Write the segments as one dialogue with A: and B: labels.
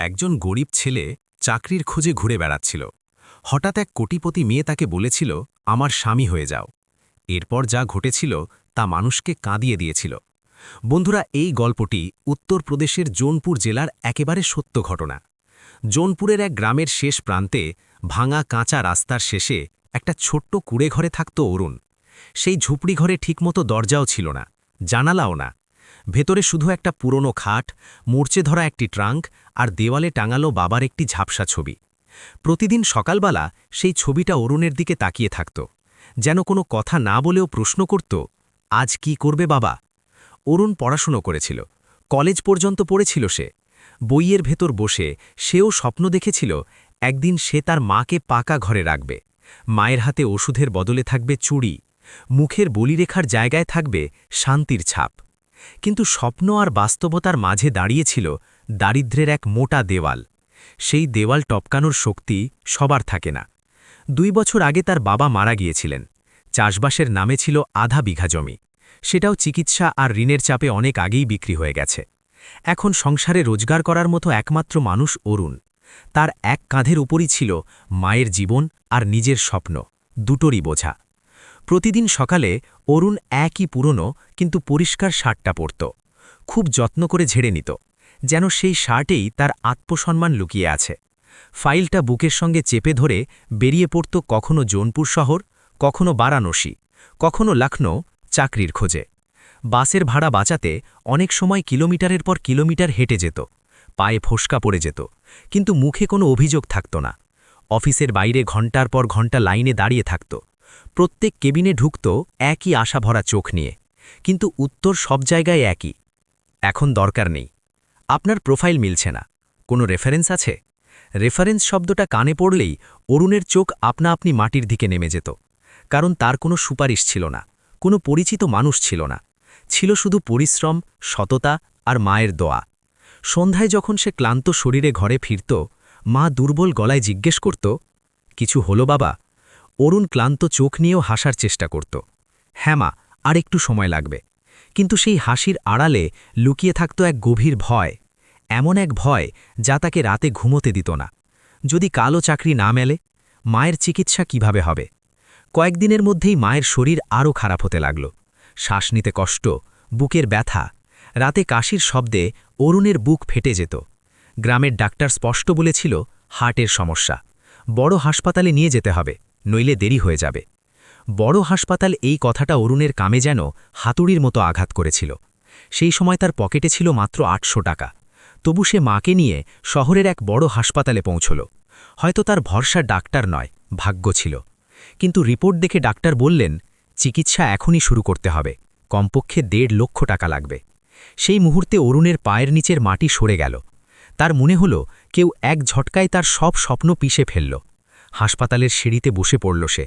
A: একজন গরিব ছেলে চাকরির খোঁজে ঘুরে বেড়াচ্ছিল। হঠাৎ এক কোটিপতি মেয়ে তাকে বলেছিল, আমার স্বামী হয়ে যাও। এরপর যা ঘটেছিল, তা মানুষকে কাঁদিয়ে দিয়েছিল। বন্ধুরা, এই গল্পটি উত্তরপ্রদেশের জোনপুর জেলার একেবারে সত্য ঘটনা। জোনপুরের এক গ্রামের শেষ প্রান্তে ভাঙা কাঁচা রাস্তার শেষে একটা ছোট্ট কুড়ে ঘরে থাকত অরুণ। সেই ঝুপড়ি ঘরে ঠিকমতো দরজাও ছিল না, জানালাও না ভেতরে শুধু একটা পুরনো খাট, মূর্চে ধরা একটি ট্রাঙ্ক আর দেওয়ালে টাঙালো বাবার একটি ঝাপসা ছবি। প্রতিদিন সকালবেলা সেই ছবিটা অরুণের দিকে তাকিয়ে থাকত। যেন কোনো কথা না বলেও প্রশ্ন করত, আজ কি করবে বাবা? অরুণ পড়াশুনো করেছিল। কলেজ পর্যন্ত পড়েছিল সে। বইয়ের ভেতর বসে সেও স্বপ্ন দেখেছিল, একদিন সে তার মাকে পাকা ঘরে রাখবে। মায়ের হাতে ওষুধের বদলে থাকবে চুড়ি। মুখের বলিরেখার জায়গায় থাকবে শান্তির ছাপ। কিন্তু স্বপ্ন আর বাস্তবতার মাঝে দাঁড়িয়েছিল দারিদ্র্যের এক মোটা দেওয়াল। সেই দেওয়াল টপকানোর শক্তি সবার থাকে না। দুই বছর আগে তার বাবা মারা গিয়েছিলেন। চাষবাসের নামে ছিল আধা বিঘা জমি। সেটাও চিকিৎসা আর ঋণের চাপে অনেক আগেই বিক্রি হয়ে গেছে। এখন সংসারে রোজগার করার মতো একমাত্র মানুষ অরুণ। তার এক কাঁধের উপরই ছিল মায়ের জীবন আর নিজের স্বপ্ন। দুটোরই বোঝা। প্রতিদিন সকালে অরুণ একই পুরনো কিন্তু পরিষ্কার শার্টটা পরত। খুব যত্ন করে ঝেড়ে নিত। যেন সেই শার্টেই তার আত্মসম্মান লুকিয়ে আছে। ফাইলটা বুকের সঙ্গে চেপে ধরে বেরিয়ে পড়ত কখনো জোনপুর শহর, কখনো বারাণসী, কখনো লখনৌ চাকরির খোঁজে। বাসের ভাড়া বাঁচাতে অনেক সময় কিলোমিটারের পর কিলোমিটার হেঁটে যেত, পায়ে ফোসকা পড়ে যেত, কিন্তু মুখে কোনো অভিযোগ থাকত না। অফিসের বাইরে ঘণ্টার পর ঘণ্টা লাইনে দাঁড়িয়ে থাকত। প্রত্যেক কেবিনে ঢুকত একই আশা ভরা চোখ নিয়ে, কিন্তু উত্তর সব জায়গায় একই। এখন দরকার নেই। আপনার প্রোফাইল মিলছে না। কোনো রেফারেন্স আছে? রেফারেন্স শব্দটা কানে পড়লেই অরুণের চোখ আপনা আপনি মাটির দিকে নেমে যেত, কারণ তার কোনো সুপারিশ ছিল না, কোনো পরিচিত মানুষ ছিল না। ছিল শুধু পরিশ্রম, সততা আর মায়ের দোয়া। সন্ধ্যায় যখন সে ক্লান্ত শরীরে ঘরে ফিরত, মা দুর্বল গলায় জিজ্ঞেস করত, কিছু হলো বাবা? অরুণ ক্লান্ত চোখ নিয়েও হাসার চেষ্টা করত। হ্যাঁ মা, আর একটু সময় লাগবে। কিন্তু সেই হাসির আড়ালে লুকিয়ে থাকত এক গভীর ভয়, এমন এক ভয় যা তাকে রাতে ঘুমোতে দিত না। যদি কালো চাকরি না মেলে, মায়ের চিকিৎসা কীভাবে হবে? কয়েকদিনের মধ্যেই মায়ের শরীর আরও খারাপ হতে লাগল। শ্বাস নিতে কষ্ট, বুকের ব্যথা, রাতে কাশির শব্দে অরুণের বুক ফেটে যেত। গ্রামের ডাক্তার স্পষ্ট বলেছিল, হার্টের সমস্যা। বড় হাসপাতালে নিয়ে যেতে হবে। নইলে দেরি হয়ে যাবে। বড় হাসপাতাল এই কথাটা অরুণের কামে যেন হাতুড়ির মতো আঘাত করেছিল। সেই সময় তার পকেটে ছিল মাত্র আটশো টাকা। তবু সে মাকে নিয়ে শহরের এক বড় হাসপাতালে পৌঁছল। হয়তো তার ভরসা ডাক্তার নয়, ভাগ্য ছিল। কিন্তু রিপোর্ট দেখে ডাক্তার বললেন, চিকিৎসা এখনই শুরু করতে হবে। কমপক্ষে দেড় লক্ষ টাকা লাগবে। সেই মুহূর্তে অরুণের পায়ের নিচের মাটি সরে গেল। তার মনে হল, কেউ এক ঝটকায় তার সব স্বপ্ন পিষে ফেলল। হাসপাতালের সিঁড়িতে বসে পড়ল সে।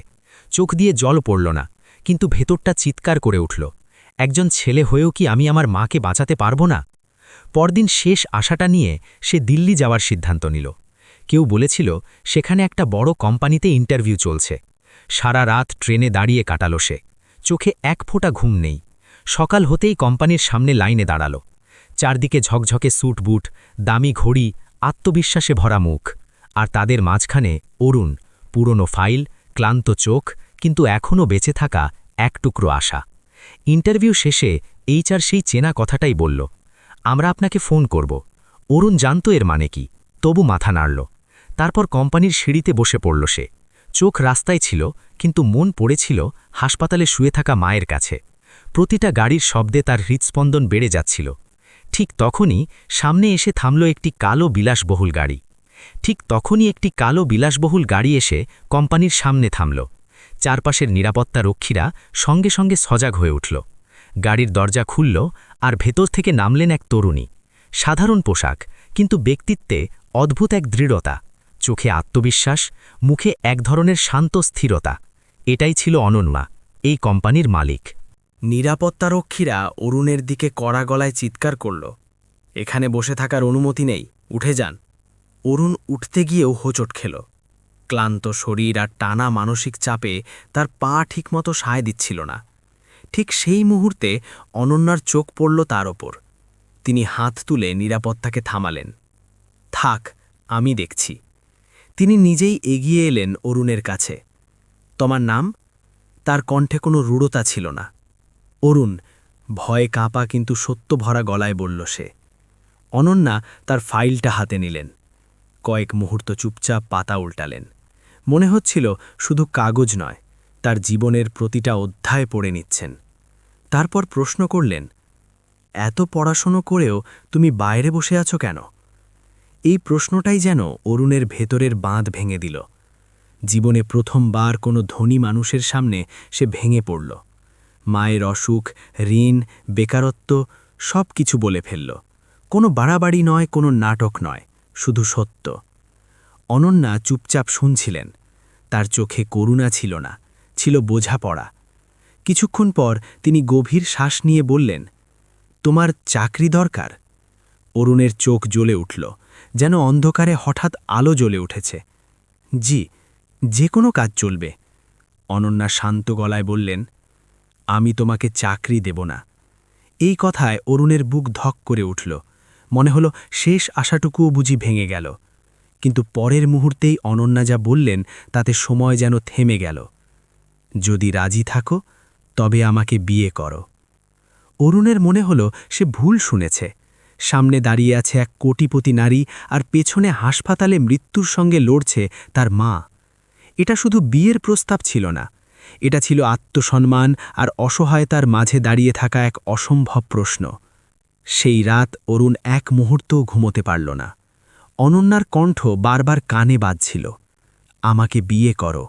A: চোখ দিয়ে জল পড়ল না, কিন্তু ভেতরটা চিৎকার করে উঠল। একজন ছেলে হয়েও কি আমি আমার মাকে বাঁচাতে পারব না? পরদিন শেষ আশাটা নিয়ে সে দিল্লি যাওয়ার সিদ্ধান্ত নিল। কেউ বলেছিল, সেখানে একটা বড় কোম্পানিতে ইন্টারভিউ চলছে। সারা রাত ট্রেনে দাঁড়িয়ে কাটালো সে। চোখে এক ফোঁটা ঘুম নেই। সকাল হতেই কোম্পানির সামনে লাইনে দাঁড়াল। চারদিকে ঝকঝকে স্যুট বুট, দামি ঘড়ি, আত্মবিশ্বাসে ভরা মুখ। আর তাদের মাঝখানে অরুণ, পুরনো ফাইল, ক্লান্ত চোখ, কিন্তু এখনও বেঁচে থাকা এক টুকরো আশা। ইন্টারভিউ শেষে এইচআর সেই চেনা কথাটাই বলল, আমরা আপনাকে ফোন করব। অরুণ জানত এর মানে কি, তবু মাথা নাড়ল। তারপর কোম্পানির সিঁড়িতে বসে পড়ল সে। চোখ রাস্তায় ছিল, কিন্তু মন পড়েছিল হাসপাতালে শুয়ে থাকা মায়ের কাছে। প্রতিটা গাড়ির শব্দে তার হৃৎস্পন্দন বেড়ে যাচ্ছিল। ঠিক তখনই সামনে এসে থামল একটি কালো বিলাসবহুল গাড়ি। ঠিক তখনই একটি কালো বিলাসবহুল গাড়ি এসে কোম্পানির সামনে থামল। চারপাশের নিরাপত্তা রক্ষীরা সঙ্গে সঙ্গে সজাগ হয়ে উঠল। গাড়ির দরজা খুলল আর ভেতর থেকে নামলেন এক তরুণী। সাধারণ পোশাক, কিন্তু ব্যক্তিত্বে অদ্ভুত এক দৃঢ়তা। চোখে আত্মবিশ্বাস, মুখে এক ধরনের শান্ত স্থিরতা। এটাই ছিল অনন্যা, এই কোম্পানির মালিক।
B: নিরাপত্তারক্ষীরা অরুণের দিকে কড়া গলায় চিৎকার করল। এখানে বসে থাকার অনুমতি নেই, উঠে যান। অরুণ উঠতে গিয়েও হোঁচট খেল। ক্লান্ত শরীর আর টানা মানসিক চাপে তার পা ঠিকমতো সায় দিচ্ছিল না। ঠিক সেই মুহূর্তে অনন্যার চোখ পড়ল তার ওপর। তিনি হাত তুলে নিরাপত্তাকে থামালেন। থাক, আমি দেখছি। তিনি নিজেই এগিয়ে এলেন অরুণের কাছে। তোমার নাম? তার কণ্ঠে কোনো রূঢ়তা ছিল না। অরুণ। ভয়ে কাঁপা কিন্তু সত্য ভরা গলায় বলল সে। অনন্যা তার ফাইলটা হাতে নিলেন। কয়েক মুহূর্ত চুপচাপ পাতা উল্টালেন। মনে হচ্ছিল শুধু কাগজ নয়, তার জীবনের প্রতিটা অধ্যায় পড়ে নিচ্ছেন। তারপর প্রশ্ন করলেন, এত পড়াশুনো করেও তুমি বাইরে বসে আছো কেন? এই প্রশ্নটাই যেন অরুণের ভেতরের বাঁধ ভেঙে দিল। জীবনে প্রথমবার কোনো ধনী মানুষের সামনে সে ভেঙে পড়ল। মায়ের অসুখ, ঋণ, বেকারত্ব সব কিছু বলে ফেলল। কোনো বাড়াবাড়ি নয়, কোনো নাটক নয়। শুধু সত্য। অনন্যা চুপচাপ শুনছিলেন। তার চোখে করুণা ছিল না, ছিল বোঝাপড়া। কিছুক্ষণ পর তিনি গভীর শ্বাস নিয়ে বললেন, তোমার চাকরি দরকার? অরুণের চোখ জ্বলে উঠল, যেন অন্ধকারে হঠাৎ আলো জ্বলে উঠেছে। জি, যে কোনো কাজ চলবে। অনন্যা শান্ত গলায় বললেন, আমি তোমাকে চাকরি দেব না। এই কথায় অরুণের বুক ধক করে উঠল। মনে হলো শেষ আশাটুকুও বুঝি ভেঙে গেল। কিন্তু পরের মুহূর্তেই অনন্যা যা বললেন, তাতে সময় যেন থেমে গেল। যদি রাজি থাকো, তবে আমাকে বিয়ে করো। অরুণের মনে হলো সে ভুল শুনেছে। সামনে দাঁড়িয়ে আছে এক কোটিপতি নারী আর পেছনে হাসপাতালে মৃত্যুর সঙ্গে লড়ছে তার মা। এটা শুধু বিয়ের প্রস্তাব ছিল না। এটা ছিল আত্মসম্মান আর অসহায়তার মাঝে দাঁড়িয়ে থাকা এক অসম্ভব প্রশ্ন। সেই রাত অরুণ এক মুহূর্তও ঘুমোতে পারল না। অনন্যার কণ্ঠ বারবার কানে বাজছিল। আমাকে বিয়ে করো।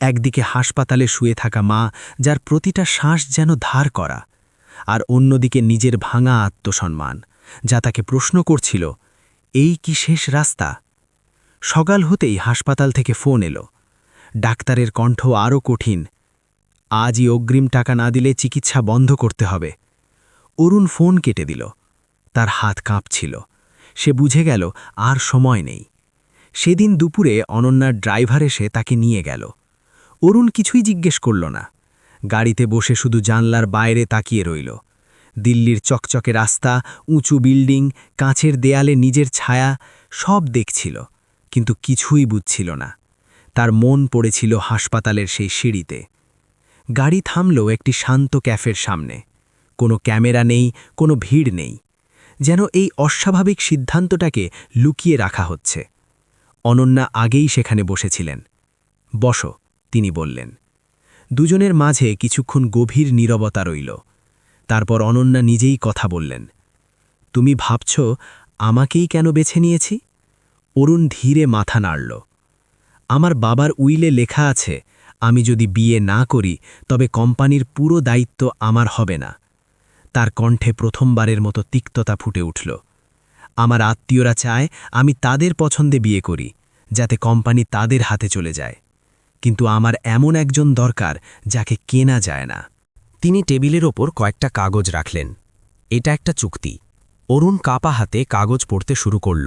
B: একদিকে হাসপাতালে শুয়ে থাকা মা, যার প্রতিটা শ্বাস যেন ধার করা, আর অন্যদিকে নিজের ভাঙা আত্মসম্মান, যা তাকে প্রশ্ন করছিল, এই কি শেষ রাস্তা? সকাল হতেই হাসপাতাল থেকে ফোন এলো। ডাক্তারের কণ্ঠ আরও কঠিন, আজই অগ্রিম টাকা না দিলে চিকিৎসা বন্ধ করতে হবে। অরুণ ফোন কেটে দিল। তার হাত কাঁপছিল। সে বুঝে গেল, আর সময় নেই। সেদিন দুপুরে অনন্যার ড্রাইভার এসে তাকে নিয়ে গেল। অরুণ কিছুই জিজ্ঞেস করল না। গাড়িতে বসে শুধু জানলার বাইরে তাকিয়ে রইল। দিল্লির চকচকে রাস্তা, উঁচু বিল্ডিং, কাঁচের দেয়ালে নিজের ছায়া, সব দেখছিল, কিন্তু কিছুই বুঝছিল না। তার মন পড়েছিল হাসপাতালের সেই সিঁড়িতে। গাড়ি থামল একটি শান্ত ক্যাফের সামনে। কোনো ক্যামেরা নেই, কোনো ভিড় নেই। যেন এই অস্বাভাবিক সিদ্ধান্তটাকে লুকিয়ে রাখা হচ্ছে। অনন্যা আগেই সেখানে বসেছিলেন। বসো, তিনি বললেন। দুজনের মাঝে কিছুক্ষণ গভীর নীরবতা রইল। তারপর অনন্যা নিজেই কথা বললেন। তুমি ভাবছ, আমাকেই কেন বেছে নিয়েছি? অরুণ ধীরে মাথা নাড়ল। আমার বাবার উইলে লেখা আছে, আমি যদি বিয়ে না করি, তবে কোম্পানির পুরো দায়িত্ব আমার হবে না। তার কণ্ঠে প্রথমবারের মতো তিক্ততা ফুটে উঠল। আমার আত্মীয়রা চায় আমি তাদের পছন্দে বিয়ে করি, যাতে কোম্পানি তাদের হাতে চলে যায়। কিন্তু আমার এমন একজন দরকার যাকে কেনা যায় না।
A: তিনি টেবিলের ওপর কয়েকটা কাগজ রাখলেন। এটা একটা চুক্তি। অরুণ কাপা হাতে কাগজ পড়তে শুরু করল।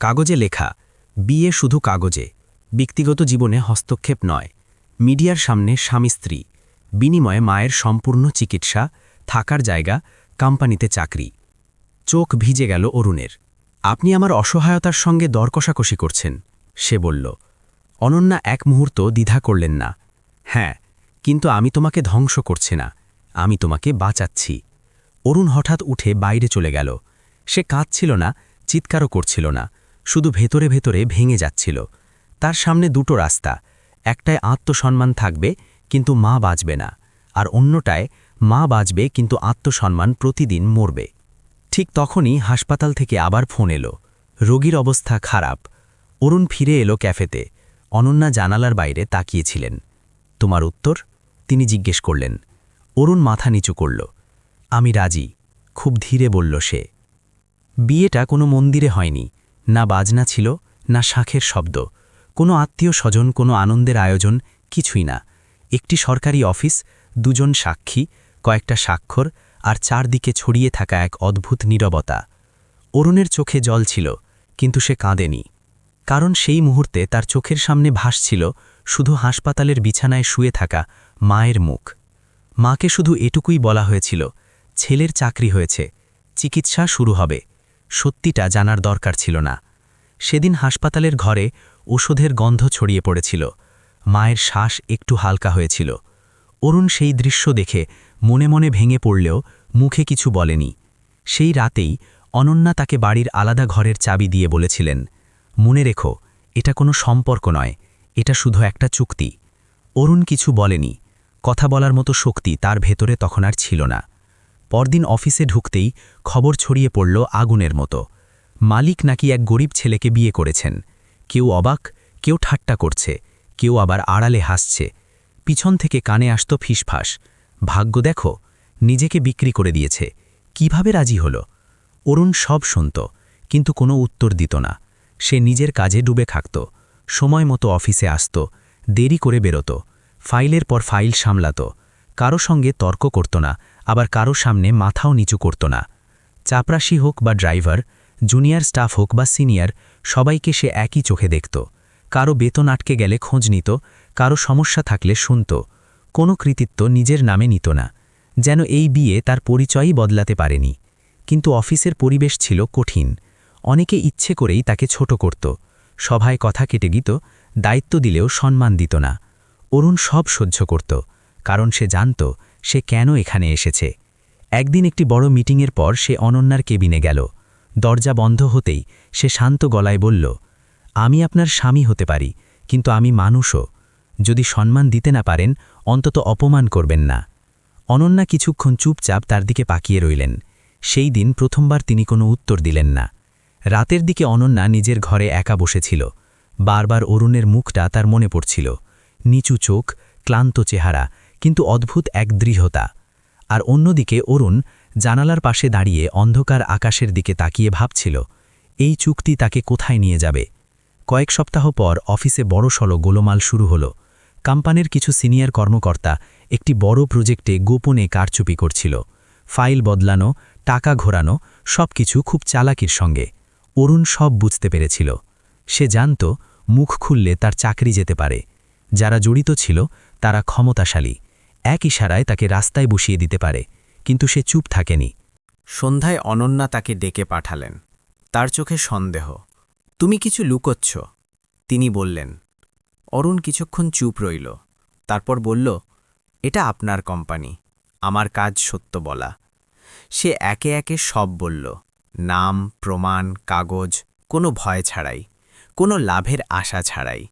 A: কাগজে লেখা, বিয়ে শুধু কাগজে, ব্যক্তিগত জীবনে হস্তক্ষেপ নয়। মিডিয়ার সামনে স্বামী স্ত্রী বিনিময়ে মায়ের সম্পূর্ণ চিকিৎসা থাকার জায়গা, কোম্পানিতে চাকরি। চোখ ভিজে গেল অরুণের। আপনি আমার অসহায়তার সঙ্গে দর কষাকষি করছেন, সে বলল। অনন্যা এক মুহূর্ত দ্বিধা করলেন না। হ্যাঁ কিন্তু আমি তোমাকে ধ্বংস করছি না, আমি তোমাকে বাঁচাচ্ছি। অরুণ হঠাৎ উঠে বাইরে চলে গেল। সে কাঁদছিল না, চিৎকারও করছিল না, শুধু ভেতরে ভেতরে ভেঙে যাচ্ছিল। তার সামনে দুটো রাস্তা, একটায় আত্মসম্মান থাকবে, কিন্তু মা বাঁচবে না, আর অন্যটায় মা বাঁচবে কিন্তু আত্মসম্মান প্রতিদিন মরবে। ঠিক তখনই হাসপাতাল থেকে আবার ফোন এলো। রোগীর অবস্থা খারাপ। অরুণ ফিরে এলো ক্যাফেতে। অনন্যা জানালার বাইরে তাকিয়েছিলেন। তোমার উত্তর? তিনি জিজ্ঞেস করলেন। অরুণ মাথা নিচু করল। আমি রাজি। খুব ধীরে বলল সে। বিয়েটা কোনো মন্দিরে হয়নি। না বাজনা ছিল, না শাঁখের শব্দ। কোনো আত্মীয় স্বজন, কোনো আনন্দের আয়োজন, কিছুই না। একটি সরকারি অফিস, দুজন সাক্ষী কয়েকটা স্বাক্ষর আর চারদিকে ছড়িয়ে থাকা এক অদ্ভুত নীরবতা। অরুণের চোখে জল ছিল, কিন্তু সে কাঁদেনি। কারণ সেই মুহূর্তে তার চোখের সামনে ভাসছিল শুধু হাসপাতালের বিছানায় শুয়ে থাকা মায়ের মুখ। মাকে শুধু এটুকুই বলা হয়েছিল, ছেলের চাকরি হয়েছে, চিকিৎসা শুরু হবে, সত্যিটা জানার দরকার ছিল না। সেদিন হাসপাতালের ঘরে ওষুধের গন্ধ ছড়িয়ে পড়েছিল, মায়ের শ্বাস একটু হালকা হয়েছিল। অরুণ সেই দৃশ্য দেখে মনে মনে ভেঙে পড়লেও মুখে কিছু বলেনি। সেই রাতেই অনন্যা তাকে বাড়ির আলাদা ঘরের চাবি দিয়ে বলেছিলেন, মনে রেখো, এটা কোনো সম্পর্ক নয়, এটা শুধু একটা চুক্তি। অরুণ কিছু বলেনি, কথা বলার মতো শক্তি তার ভেতরে তখন আর ছিল না। পরদিন অফিসে ঢুকতেই খবর ছড়িয়ে পড়ল আগুনের মতো। মালিক নাকি এক গরিব ছেলেকে বিয়ে করেছেন। কেউ অবাক, কেউ ঠাট্টা করছে, কেউ আবার আড়ালে হাসছে পিছন থেকে কানে আসত ফিসফাস। ভাগ্য দেখো, নিজেকে বিক্রি করে দিয়েছে। কীভাবে রাজি হল? অরুণ সব শুনত, কিন্তু কোনো উত্তর দিত না। সে নিজের কাজে ডুবে থাকত, সময় মতো অফিসে আসত, দেরি করে বেরোত, ফাইলের পর ফাইল সামলাত। কারও সঙ্গে তর্ক করত না, আবার কারও সামনে মাথাও নিচু করত না। চাপরাশি হোক বা ড্রাইভার, জুনিয়র স্টাফ হোক বা সিনিয়র, সবাইকে সে একই চোখে দেখত। কারও বেতন আটকে গেলে খোঁজ নিত কারও সমস্যা থাকলে শুনত। কোনো কৃতিত্ব নিজের নামে নিত না, যেন এই বিয়ে তার পরিচয়ই বদলাতে পারেনি। কিন্তু অফিসের পরিবেশ ছিল কঠিন। অনেকে ইচ্ছে করেই তাকে ছোট করত। সভায় কথা কেটে গিত দায়িত্ব দিলেও সম্মান দিত না। অরুণ সব সহ্য করত, কারণ সে জানত সে কেন এখানে এসেছে। একদিন একটি বড় মিটিংয়ের পর সে অনন্যার কেবিনে গেল। দরজা বন্ধ হতেই সে শান্ত গলায় বলল, আমি আপনার স্বামী হতে পারি, কিন্তু আমি মানুষও। যদি সম্মান দিতে না পারেন, অন্তত অপমান করবেন না। অনন্যা কিছুক্ষণ চুপচাপ তার দিকে পাকিয়ে রইলেন। সেই দিন প্রথমবার তিনি কোনো উত্তর দিলেন না। রাতের দিকে অনন্যা নিজের ঘরে একা বসেছিল। বারবার অরুণের মুখটা তার মনে পড়ছিল। নিচু চোখ, ক্লান্ত চেহারা, কিন্তু অদ্ভুত এক দৃঢ়তা। আর অন্যদিকে অরুণ জানালার পাশে দাঁড়িয়ে অন্ধকার আকাশের দিকে তাকিয়ে ভাবছিল, এই চুক্তি তাকে কোথায় নিয়ে যাবে? কয়েক সপ্তাহ পর অফিসে বড়সড় গোলমাল শুরু হল। কোম্পানির কিছু সিনিয়র কর্মকর্তা একটি বড় প্রজেক্টে গোপনে কারচুপি করছিল। ফাইল বদলানো, টাকা ঘোরানো, সবকিছু খুব চালাকির সঙ্গে। অরুণ সব বুঝতে পেরেছিল। সে জানত, মুখ খুললে তার চাকরি যেতে পারে। যারা জড়িত ছিল, তারা ক্ষমতাশালী। এক ইশারায় তাকে রাস্তায় বসিয়ে দিতে পারে, কিন্তু সে চুপ থাকেনি।
B: সন্ধ্যায় অনন্যা তাকে ডেকে পাঠালেন। তার চোখে সন্দেহ। তুমি কিছু লুকোচ্ছ? তিনি বললেন। অরুণ কিছুক্ষণ চুপ রইল। তারপর বলল, এটা আপনার কোম্পানি, আমার কাজ সত্য বলা। সে একে একে সব বলল, নাম, প্রমাণ, কাগজ, কোনো ভয় ছাড়াই, কোনো লাভের আশা ছাড়াই।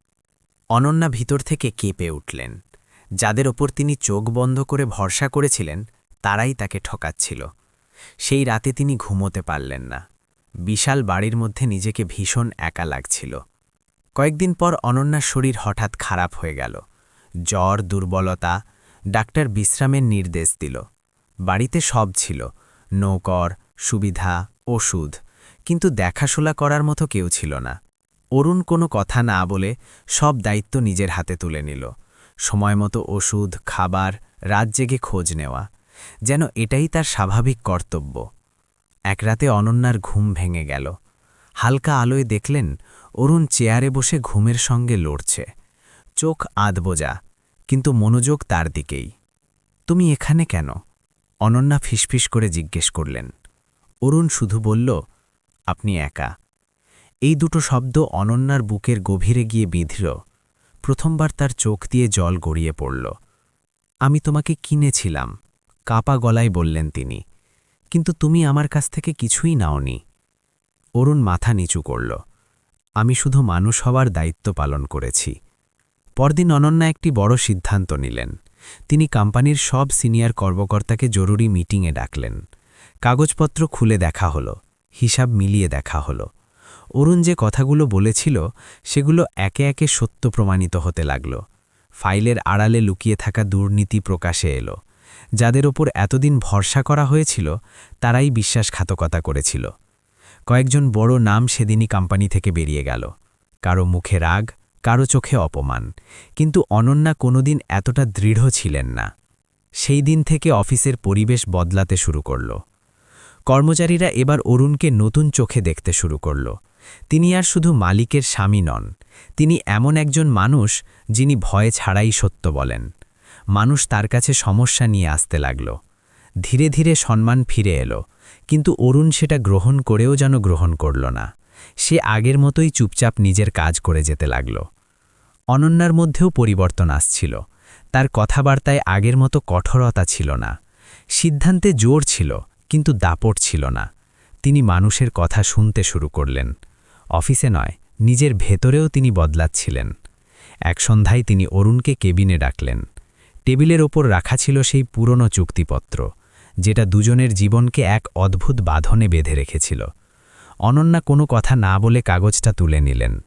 B: অনন্যা ভিতর থেকে কেঁপে উঠলেন। যাদের ওপর তিনি চোখ বন্ধ করে ভরসা করেছিলেন, তারাই তাকে ঠকাচ্ছিল। সেই রাতে তিনি ঘুমোতে পারলেন না। বিশাল বাড়ির মধ্যে নিজেকে ভীষণ একা লাগছিল। কয়েকদিন পর অনন্যার শরীর হঠাৎ খারাপ হয়ে গেল। জ্বর, দুর্বলতা, ডাক্তার বিশ্রামের নির্দেশ দিল। বাড়িতে সব ছিল, নৌকর, সুবিধা, ওষুধ, কিন্তু দেখাশোলা করার মতো কেউ ছিল না। অরুণ কোনো কথা না বলে সব দায়িত্ব নিজের হাতে তুলে নিল। সময়মতো ওষুধ, খাবার, রাত জেগে খোঁজ নেওয়া, যেন এটাই তার স্বাভাবিক কর্তব্য। এক রাতে অনন্যার ঘুম ভেঙে গেল। হালকা আলোয় দেখলেন অরুণ চেয়ারে বসে ঘুমের সঙ্গে লড়ছে। চোখ আধবোজা, কিন্তু মনোযোগ তার দিকেই। তুমি এখানে কেন? অনন্যা ফিসফিস করে জিজ্ঞেস করলেন। অরুণ শুধু বলল, আপনি একা। এই দুটো শব্দ অনন্যার বুকের গভীরে গিয়ে বিঁধল। প্রথমবার তার চোখ দিয়ে জল গড়িয়ে পড়ল। আমি তোমাকে কিনেছিলাম। কাপা গলায় বললেন তিনি। কিন্তু তুমি আমার কাছ থেকে কিছুই নাওনি। অরুণ মাথা নিচু করল। আমি শুধু মানুষ হওয়ার দায়িত্ব পালন করেছি। পরদিন অনন্যা একটি বড় সিদ্ধান্ত নিলেন। তিনি কোম্পানির সব সিনিয়র কর্মকর্তাকে জরুরি মিটিংয়ে ডাকলেন। কাগজপত্র খুলে দেখা হলো, হিসাব মিলিয়ে দেখা হলো। অরুণ যে কথাগুলো বলেছিল, সেগুলো একে একে সত্য প্রমাণিত হতে লাগল। ফাইলের আড়ালে লুকিয়ে থাকা দুর্নীতি প্রকাশে এলো। যাদের ওপর এতদিন ভরসা করা হয়েছিল, তারাই বিশ্বাসঘাতকতা করেছিল। কয়েকজন বড় নাম সেদিনই কোম্পানি থেকে বেরিয়ে গেল। কারও মুখে রাগ, কারও চোখে অপমান। কিন্তু অনন্যা কোনোদিন এতটা দৃঢ় ছিলেন না। সেই দিন থেকে অফিসের পরিবেশ বদলাতে শুরু করল। কর্মচারীরা এবার অরুণকে নতুন চোখে দেখতে শুরু করল। তিনি আর শুধু মালিকের স্বামী নন, তিনি এমন একজন মানুষ যিনি ভয় ছাড়াই সত্য বলেন। মানুষ তার কাছে সমস্যা নিয়ে আসতে লাগল। ধীরে ধীরে সম্মান ফিরে এলো। কিন্তু অরুণ সেটা গ্রহণ করেও যেন গ্রহণ করল না।
A: সে আগের মতোই চুপচাপ নিজের কাজ করে যেতে লাগল। অনন্যার মধ্যেও পরিবর্তন আসছিল। তার কথাবার্তায় আগের মতো কঠোরতা ছিল না। সিদ্ধান্তে জোর ছিল, কিন্তু দাপট ছিল না। তিনি মানুষের কথা শুনতে শুরু করলেন। অফিসে নয়, নিজের ভেতরেও তিনি বদলাচ্ছিলেন। এক সন্ধ্যায় তিনি অরুণকে কেবিনে ডাকলেন। টেবিলের ওপর রাখা ছিল সেই পুরনো চুক্তিপত্র। যেটা দুজনের জীবনকে এক অদ্ভুত বাঁধনে বেঁধে রেখেছিল। অনন্যা কোনো কথা না বলে কাগজটা তুলে নিলেন।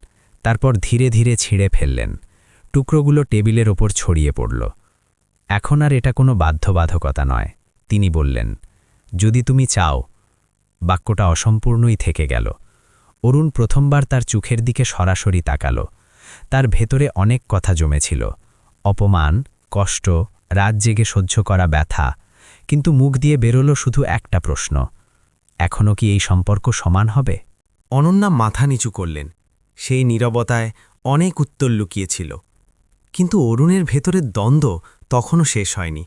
A: তারপর ধীরে ধীরে ছিঁড়ে ফেললেন। টুকরোগুলো টেবিলের ওপর ছড়িয়ে পড়ল। এখন আর এটা কোনো বাধ্যবাধকতা নয়, তিনি বললেন। যদি তুমি চাও, বাক্যটা অসম্পূর্ণই থেকে গেল। অরুণ প্রথমবার তার চোখের দিকে সরাসরি তাকাল। তার ভেতরে অনেক কথা জমেছিল। অপমান, কষ্ট, রাত জেগে সহ্য করা ব্যথা কিন্তু মুখ দিয়ে বেরোলো শুধু একটা প্রশ্ন। এখনও কি এই সম্পর্ক সমান হবে?
B: অনন্যা মাথা নিচু করলেন। সেই নীরবতায় অনেক উত্তর লুকিয়েছিল। কিন্তু অরুণের ভেতরের দ্বন্দ্ব তখনও শেষ হয়নি।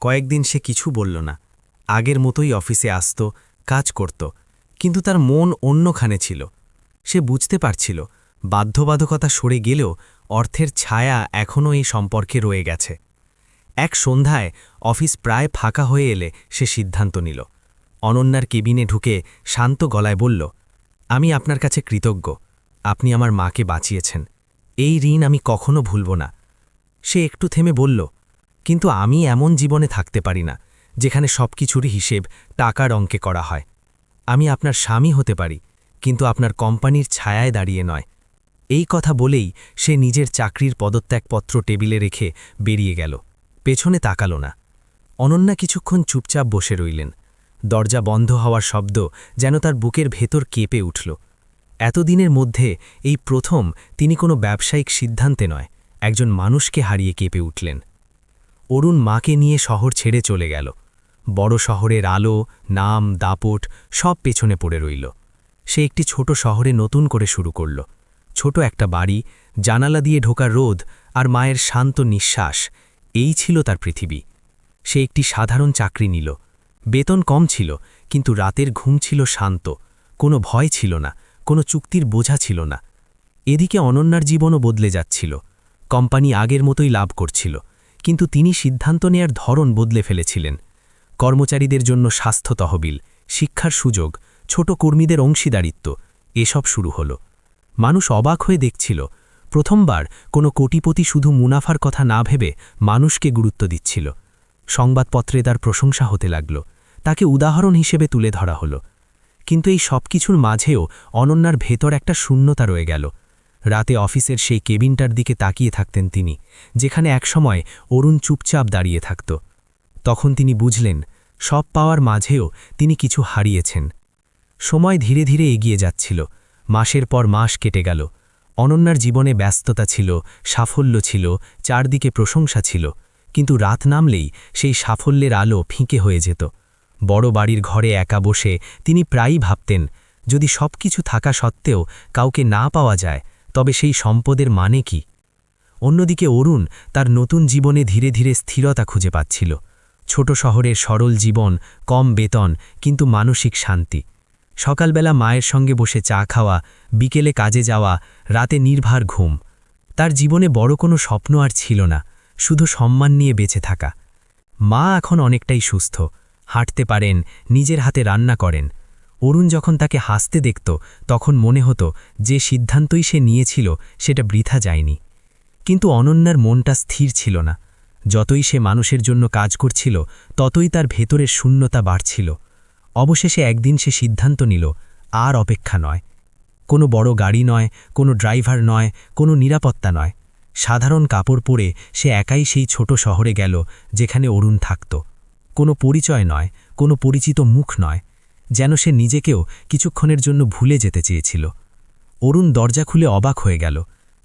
B: কয়েকদিন সে কিছু বলল না। আগের মতোই অফিসে আসত, কাজ করত, কিন্তু তার মন অন্যখানে ছিল। সে বুঝতে পারছিল, বাধ্যবাধকতা সরে গেলেও অর্থের ছায়া এখনও এই সম্পর্কে রয়ে গেছে। এক সন্ধ্যায় অফিস প্রায় ফাঁকা হয়ে এলে সে সিদ্ধান্ত নিল। অনন্যার কেবিনে ঢুকে শান্ত গলায় বলল, আমি আপনার কাছে কৃতজ্ঞ। আপনি আমার মাকে বাঁচিয়েছেন। এই ঋণ আমি কখনো ভুলব না। সে একটু থেমে বলল, কিন্তু আমি এমন জীবনে থাকতে পারি না, যেখানে সব কিছুরই হিসেব টাকার অঙ্কে করা হয়। আমি আপনার স্বামী হতে পারি, কিন্তু আপনার কোম্পানির ছায়ায় দাঁড়িয়ে নয়। এই কথা বলেই সে নিজের চাকরির পদত্যাগপত্র টেবিলে রেখে বেরিয়ে গেল। পেছনে তাকাল না। অনন্যা কিছুক্ষণ চুপচাপ বসে রইলেন। দরজা বন্ধ হওয়ার শব্দ যেন তার বুকের ভেতর কেঁপে উঠল। এতদিনের মধ্যে এই প্রথম তিনি কোনো ব্যবসায়িক সিদ্ধান্তে নয়, একজন মানুষকে হারিয়ে কেঁপে উঠলেন। অরুণ মাকে নিয়ে শহর ছেড়ে চলে গেল। বড় শহরের আলো, নাম, দাপট সব পেছনে পড়ে রইল। সে একটি ছোট শহরে নতুন করে শুরু করল। ছোট একটা বাড়ি, জানালা দিয়ে ঢোকা রোদ আর মায়ের শান্ত নিঃশ্বাস এই ছিল তার পৃথিবী। সে একটি সাধারণ চাকরি নিল। বেতন কম ছিল, কিন্তু রাতের ঘুম ছিল শান্ত। কোনো ভয় ছিল না, কোনো চুক্তির বোঝা ছিল না। এদিকে অনন্যার জীবনও বদলে যাচ্ছিল। কোম্পানি আগের মতোই লাভ করছিল, কিন্তু তিনি সিদ্ধান্ত নেয়ার ধরন বদলে ফেলেছিলেন। কর্মচারীদের জন্য স্বাস্থ্য তহবিল, শিক্ষার সুযোগ, ছোট কর্মীদের অংশীদারিত্ব, এসব শুরু হল। মানুষ অবাক হয়ে দেখছিল প্রথমবার কোনো কোটিপতি শুধু মুনাফার কথা না ভেবে মানুষকে গুরুত্ব দিচ্ছিল। সংবাদপত্রে তার প্রশংসা হতে লাগল। তাকে উদাহরণ হিসেবে তুলে ধরা হলো। কিন্তু এই সব কিছুর মাঝেও অনন্যার ভেতর একটা শূন্যতা রয়ে গেল। রাতে অফিসের সেই কেবিনটার দিকে তাকিয়ে থাকতেন তিনি, যেখানে একসময় অরুণ চুপচাপ দাঁড়িয়ে থাকত। তখন তিনি বুঝলেন, সব পাওয়ার মাঝেও তিনি কিছু হারিয়েছেন। সময় ধীরে ধীরে এগিয়ে যাচ্ছিল। মাসের পর মাস কেটে গেল। অনন্যার জীবনে ব্যস্ততা ছিল, সাফল্য ছিল, চারদিকে প্রশংসা ছিল, কিন্তু রাত নামলেই সেই সাফল্যের আলো ফিঁকে হয়ে যেত। বড় বাড়ির ঘরে একা বসে তিনি প্রায়ই ভাবতেন, যদি সব কিছু থাকা সত্ত্বেও কাউকে না পাওয়া যায়, তবে সেই সম্পদের মানে কি? অন্যদিকে অরুণ তার নতুন জীবনে ধীরে ধীরে স্থিরতা খুঁজে পাচ্ছিল। ছোট শহরের সরল জীবন, কম বেতন, কিন্তু মানসিক শান্তি। সকালবেলা মায়ের সঙ্গে বসে চা খাওয়া, বিকেলে কাজে যাওয়া, রাতে নির্ভার ঘুম। তার জীবনে বড় কোনো স্বপ্ন আর ছিল না, শুধু সম্মান নিয়ে বেঁচে থাকা। মা এখন অনেকটাই সুস্থ, হাঁটতে পারেন, নিজের হাতে রান্না করেন। অরুণ যখন তাকে হাসতে দেখত, তখন মনে হতো যে সিদ্ধান্তই সে নিয়েছিল, সেটা বৃথা যায়নি। কিন্তু অনন্যার মনটা স্থির ছিল না। যতই সে মানুষের জন্য কাজ করছিল, ততই তার ভেতরের শূন্যতা বাড়ছিল। অবশেষে একদিন সে সিদ্ধান্ত নিল, আর অপেক্ষা নয়। কোনো বড় গাড়ি নয়, কোনো ড্রাইভার নয়, কোনো নিরাপত্তা নয়। সাধারণ কাপড় পরে সে একাই সেই ছোট শহরে গেল, যেখানে অরুণ থাকত। কোনো পরিচয় নয়, কোনো পরিচিত মুখ নয়, যেন সে নিজেকেও কিছুক্ষণের জন্য ভুলে যেতে চেয়েছিল। অরুণ দরজা খুলে অবাক হয়ে গেল,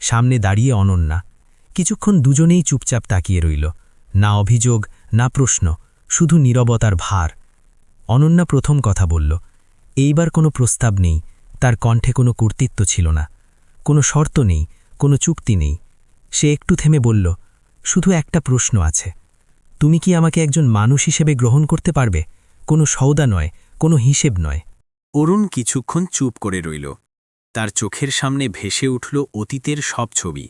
B: সামনে দাঁড়িয়ে অনন্যা। কিছুক্ষণ দুজনেই চুপচাপ তাকিয়ে রইল। না অভিযোগ, না প্রশ্ন, শুধু নীরবতার ভার। অনন্যা প্রথম কথা বলল, এইবার কোনো প্রস্তাব নেই, তার কণ্ঠে কোনো কর্তৃত্ব ছিল না, কোনো শর্ত নেই, কোনো চুক্তি নেই। সে একটু থেমে বলল, শুধু একটা প্রশ্ন আছে, তুমি কি আমাকে একজন মানুষ হিসেবে গ্রহণ করতে পারবে? কোনো সৌদা নয়, কোনো হিসেব নয়।
C: অরুণ কিছুক্ষণ চুপ করে রইল।
A: তার চোখের সামনে ভেসে উঠল অতীতের সব ছবি।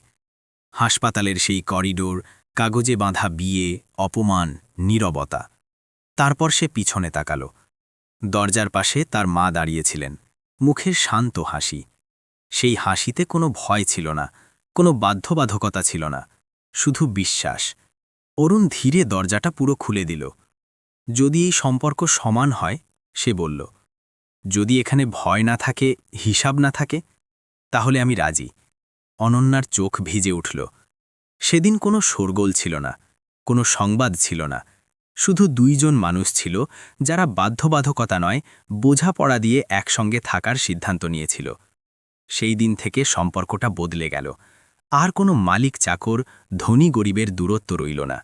A: হাসপাতালের সেই করিডোর, কাগজে বাঁধা বিয়ে, অপমান, নীরবতা। তারপর সে পিছনে তাকাল। দরজার পাশে তার মা দাঁড়িয়েছিলেন। মুখের শান্ত হাসি। সেই হাসিতে কোনো ভয় ছিল না, কোনো বাধ্যবাধকতা ছিল না, শুধু বিশ্বাস। অরুণ ধীরে দরজাটা পুরো খুলে দিল। যদি এই সম্পর্ক সমান হয়, সে বলল, যদি এখানে ভয় না থাকে, হিসাব না থাকে, তাহলে আমি রাজি। অনন্যার চোখ ভিজে উঠল। সেদিন কোনো শোরগোল ছিল না, কোনো সংবাদ ছিল না। শুধু দুইজন মানুষ ছিল, যারা বাধ্যবাধকতা নয়, বোঝাপড়া দিয়ে একসঙ্গে থাকার সিদ্ধান্ত নিয়েছিল। সেই দিন থেকে সম্পর্কটা বদলে গেল। আর কোনো মালিক চাকর, ধনী গরিবের দূরত্ব রইল না।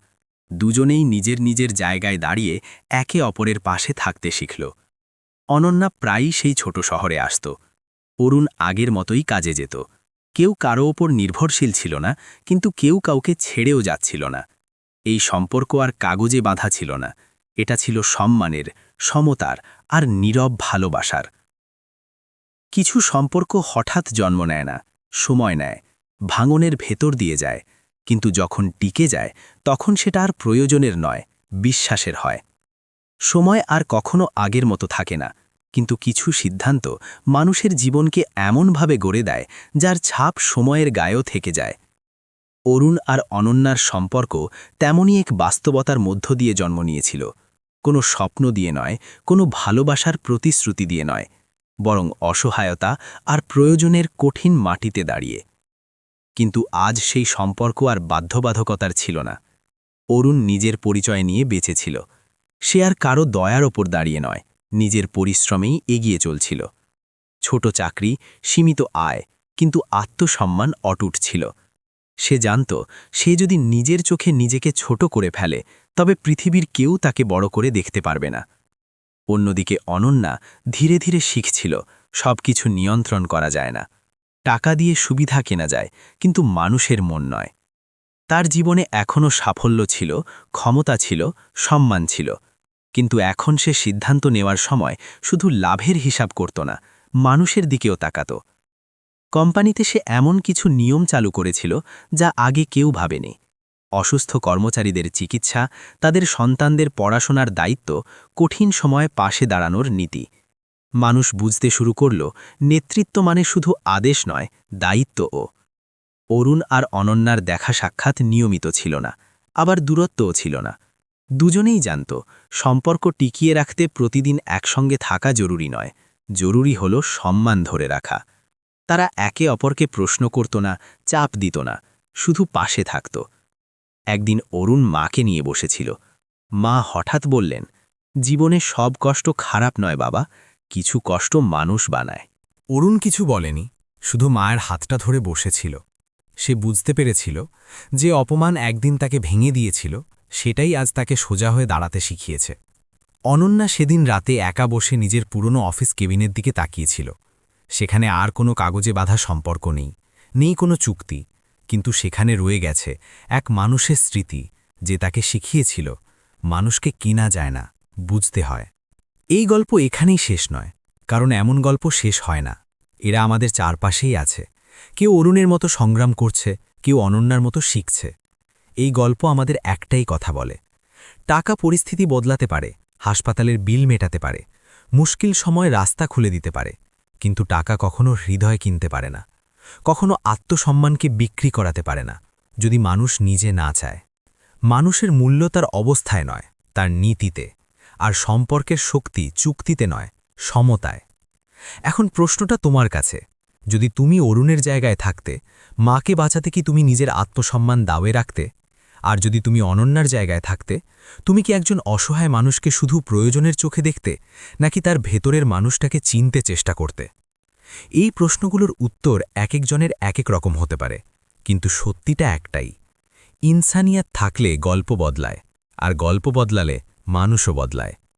A: দুজনেই নিজের নিজের জায়গায় দাঁড়িয়ে একে অপরের পাশে থাকতে শিখল। অনন্যা প্রায়ই সেই ছোট শহরে আসত। অরুণ আগের মতোই কাজে যেত। কেউ কারও ওপর নির্ভরশীল ছিল না, কিন্তু কেউ কাউকে ছেড়েও যাচ্ছিল না। এই সম্পর্ক আর কাগজে বাঁধা ছিল না। এটা ছিল সম্মানের, সমতার আর নীরব ভালোবাসার। কিছু সম্পর্ক হঠাৎ জন্ম নেয় না, সময় নেয়, ভাঙনের ভেতর দিয়ে যায়, কিন্তু যখন টিকে যায়, তখন সেটা আর প্রয়োজনের নয়, বিশ্বাসের হয়। সময় আর কখনো আগের মতো থাকে না, কিন্তু কিছু সিদ্ধান্ত মানুষের জীবনকে এমনভাবে গড়ে দেয়, যার ছাপ সময়ের গায়েও থেকে যায়। অরুণ আর অনন্যার সম্পর্ক তেমনই এক বাস্তবতার মধ্য দিয়ে জন্ম নিয়েছিল। কোনো স্বপ্ন দিয়ে নয়, কোনো ভালোবাসার প্রতিশ্রুতি দিয়ে নয়, বরং অসহায়তা আর প্রয়োজনের কঠিন মাটিতে দাঁড়িয়ে। কিন্তু আজ সেই সম্পর্ক আর বাধ্যবাধকতার ছিল না। অরুণ নিজের পরিচয় নিয়ে বেঁচেছিল। সে আর কারও দয়ার ওপর দাঁড়িয়ে নয়, নিজের পরিশ্রমেই এগিয়ে চলছিল। ছোট চাকরি, সীমিত আয়, কিন্তু আত্মসম্মান অটুট ছিল। সে জানত, সে যদি নিজের চোখে নিজেকে ছোট করে ফেলে, তবে পৃথিবীর কেউ তাকে বড় করে দেখতে পারবে না। অন্যদিকে অনন্যা ধীরে ধীরে শিখছিল সব কিছু নিয়ন্ত্রণ করা যায় না। টাকা দিয়ে সুবিধা কেনা যায়, কিন্তু মানুষের মন নয়। তার জীবনে এখনও সাফল্য ছিল, ক্ষমতা ছিল, সম্মান ছিল। কিন্তু এখন সে সিদ্ধান্ত নেওয়ার সময় শুধু লাভের হিসাব করত না, মানুষের দিকেও তাকাত। কোম্পানিতে সে এমন কিছু নিয়ম চালু করেছিল যা আগে কেউ ভাবেনি। অসুস্থ কর্মচারীদের চিকিৎসা, তাদের সন্তানদের পড়াশোনার দায়িত্ব, কঠিন সময়ে পাশে দাঁড়ানোর নীতি। মানুষ বুঝতে শুরু করল, নেতৃত্ব মানে শুধু আদেশ নয় দায়িত্বও অরুণ আর অনন্যার দেখা সাক্ষাৎ নিয়মিত ছিল না, আবার দূরত্বও ছিল না। দুজনেই জানত, সম্পর্ক টিকিয়ে রাখতে প্রতিদিন একসঙ্গে থাকা জরুরি নয়, জরুরি হল সম্মান ধরে রাখা। তারা একে অপরকে প্রশ্ন করত না, চাপ দিত না, শুধু পাশে থাকত। একদিন অরুণ মাকে নিয়ে বসেছিল। মা হঠাৎ বললেন, জীবনে সব কষ্ট খারাপ নয় বাবা, কিছু কষ্ট মানুষ বানায়।
C: অরুণ কিছু বলেনি, শুধু মায়ের হাতটা ধরে বসেছিল। সে বুঝতে পেরেছিল যে অপমান একদিন তাকে ভেঙে দিয়েছিল, সেটাই আজ তাকে সোজা হয়ে দাঁড়াতে শিখিয়েছে। অনন্যা সেদিন রাতে একা বসে নিজের পুরনো অফিস কেবিনের দিকে তাকিয়েছিল। সেখানে আর কোনো কাগজে বাঁধা সম্পর্ক নেই নেই কোনো চুক্তি, কিন্তু সেখানে রয়ে গেছে এক মানুষের স্মৃতি যে তাকে শিখিয়েছিল, মানুষকে কিনা যায় না, বুঝতে হয়। এই গল্প এখানেই শেষ নয়, কারণ এমন গল্প শেষ হয় না। এরা আমাদের চারপাশেই আছে। কেউ অরুণের মতো সংগ্রাম করছে, কেউ অনন্যার মতো শিখছে। এই গল্প আমাদের একটাই কথা বলে। টাকা পরিস্থিতি বদলাতে পারে, হাসপাতালের বিল মেটাতে পারে, মুশকিল সময় রাস্তা খুলে দিতে পারে কিন্তু টাকা কখনো হৃদয় কিনতে পারে না। কখনো আত্মসম্মানকে বিক্রি করাতে পারে না, যদি মানুষ নিজে না চায়। মানুষের মূল্য তার অবস্থায় নয়, তার নীতিতে, আর সম্পর্কের শক্তি চুক্তিতে নয়, সমতায়। এখন প্রশ্নটা তোমার কাছে, যদি তুমি অরুণের জায়গায় থাকতে, মাকে বাঁচাতে কি তুমি নিজের আত্মসম্মান দাওয়ে রাখতে আর যদি তুমি অনন্যার জায়গায় থাকতে, তুমি কি একজন অসহায় মানুষকে শুধু প্রয়োজনের চোখে দেখতে, নাকি তার ভেতরের মানুষটাকে চিনতে চেষ্টা করতে? এই প্রশ্নগুলোর উত্তর এক একজনের এক এক রকম হতে পারে, কিন্তু সত্যিটা একটাই। ইনসানিয়াত থাকলে গল্প বদলায়, আর গল্প বদলালে মানুষও বদলায়।